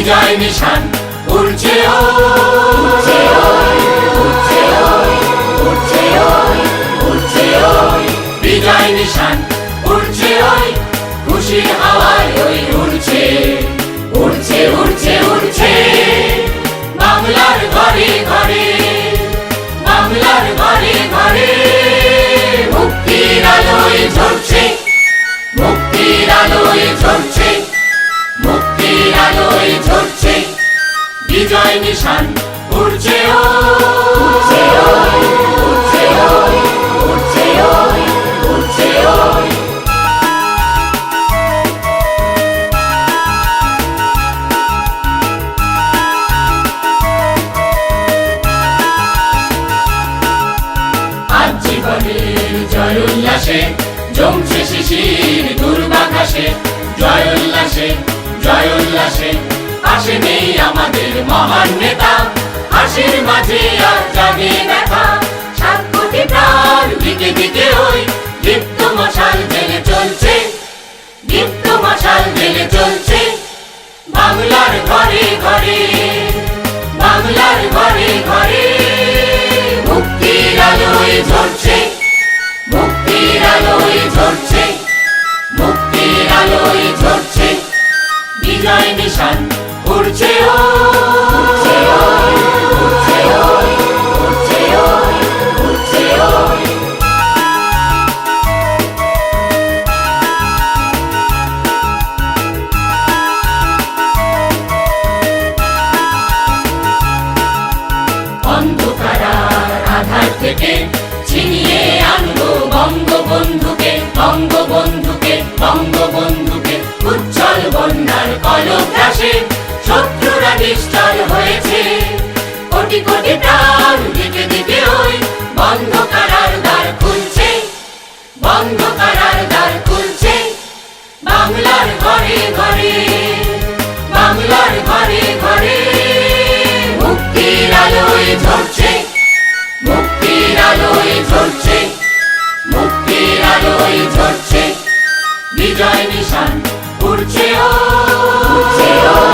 বিজয় নিশান, উড়ছে উড়ছে উড়ছে উড়ছে উড়ছে বিজয় নিশান, উড়ছে ওই, খুশির হাওয়ায় ওই উড়ছে উড়ছে উড়ছে উড়ছে। বাংলার ঘরে ঘরে, বাংলার ঘরে ঘরে, মুক্তির আলোয় ঝরছে, মুক্তির আলোয় ঝরছে। মুক্তির ঝরছে বিজয় নিশান উড়ছে ও। উড়ছে ওই উড়ছে ওই উড়ছে ওই উড়ছে ওই আজ জীবনের জয় উল্লাসে জমছে শিশির দুর্বাঘাসে জয় উল্লাসে। জয় উল্লাসে আসে নেই আমাদের মহান নেতা। হাসির মাঝে আর জাগে দেখা সাত কোটি প্রাণ দিকে দিকে ওই দীপ্ত মশাল জেলে চলছে। দীপ্ত মশাল জেলে চলছে। বাংলার ঘরে ঘরে, বাংলার ঘরে ঘরে মুক্তির আলোয় ঝরছে, মুক্তির আলোয় ঝরছে। বিজয় নিশান উড়ছে ও উড়ছে ওই উড়ছে ওই উড়ছে ওই উড়ছে ওই অন্ধকার আর আধার থেকে ছিনিয়ে আনব বঙ্গবন্ধুকে কোটি কোটি প্রাণ দিকে দিকে ওই বন্ধ করার দ্বার খুলছে, বন্ধ করার দ্বার খুলছে। বাংলার ঘরে ঘরে, বাংলার ঘরে ঘরে মুক্তির আলোয় ঝরছে, মুক্তির আলোয় ঝরছে, মুক্তির আলোয় ঝরছে। বিজয় নিশান উড়ছে ও উড়ছে ও।